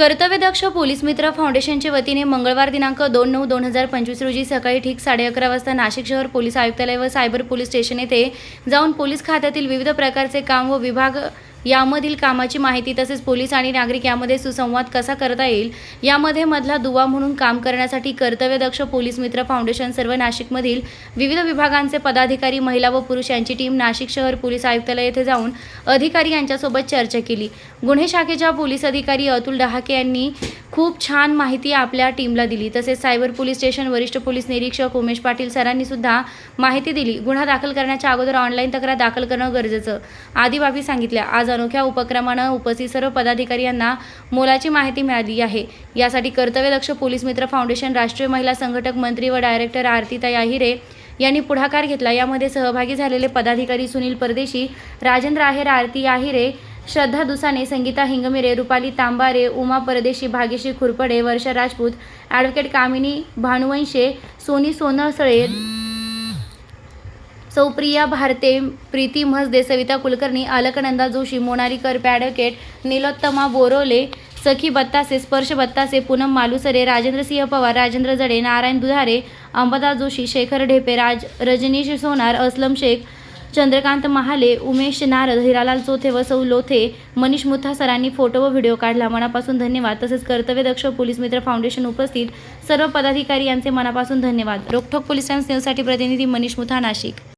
कर्तव्यदक्ष police मित्र फाउंडेशनच्या वतीने मंगळवार दिनांक दोन नऊ दोन हजार पंचवीस रोजी सकाळी ठीक साडे अकरा वाजता नाशिक शहर पोलीस आयुक्तालय व सायबर पोलीस स्टेशन येथे जाऊन पोलीस खात्यातील विविध प्रकारचे काम व विभाग यामधील कामाची माहिती तसेच पोलीस आणि नागरिक यामध्ये सुसंवाद कसा करता येईल यामध्ये मधला दुवा म्हणून काम करण्यासाठी कर्तव्यदक्ष पोलीस मित्र फाउंडेशन सर्व नाशिकमधील विविध विभागांचे पदाधिकारी महिला व पुरुष यांची टीम नाशिक शहर पोलीस आयुक्तालय येथे जाऊन अधिकारी यांच्यासोबत चर्चा केली. गुन्हे शाखेच्या पोलीस अधिकारी अतुल डहाके यांनी खूप छान माहिती आपल्या टीमला दिली. तसेच सायबर पोलीस स्टेशन वरिष्ठ पोलीस निरीक्षक उमेश पाटील सरांनी सुद्धा माहिती दिली. गुन्हा दाखल करण्याच्या अगोदर ऑनलाईन तक्रार दाखल करणं गरजेचं. आदी बाबी सांगितल्या. आज अनोख्या उपक्रमानं उपस्थित सर्व पदाधिकारी यांना मोलाची माहिती मिळाली आहे. यासाठी कर्तव्यदक्ष पोलीस मित्र फाउंडेशन राष्ट्रीय महिला संघटक मंत्री व डायरेक्टर आरतीताई आहिरे यांनी पुढाकार घेतला. यामध्ये सहभागी झालेले पदाधिकारी सुनील परदेशी राजेंद्र आहेर आरती आहिरे श्रद्धा दुसाने संगीता हिंगमिरे रुपाली तांबारे उमा परदेशी भाग्यश्री खुरपडे वर्षा राजपूत ॲडव्होकेट कामिनी भानुवंशे सोनी सोनसळे सौप्रिया भारते प्रीती म्हसदे सविता कुलकर्णी अलकनंदा जोशी मोनाली करपे ॲडव्होकेट निलोत्तमा बोरोले सखी बत्तासे स्पर्श बत्तासे पूनम मालुसरे राजेंद्र सिंह पवार राजेंद्र जडे नारायण दुधारे अंबादास जोशी शेखर ढेपे राज रजनीश सोनार असलम शेख चंद्रकांत महाले उमेश नारद हिरालाल चोथे व सौ लोथे मनीष मुथा सरांनी फोटो व व्हिडिओ काढला. मनापासून धन्यवाद. तसेच कर्तव्यदक्ष पोलीस मित्र फाउंडेशन उपस्थित सर्व पदाधिकारी यांचे मनापासून धन्यवाद. रोखोक पोलीस न्यूजसाठी प्रतिनिधी मनीष मुथा नाशिक.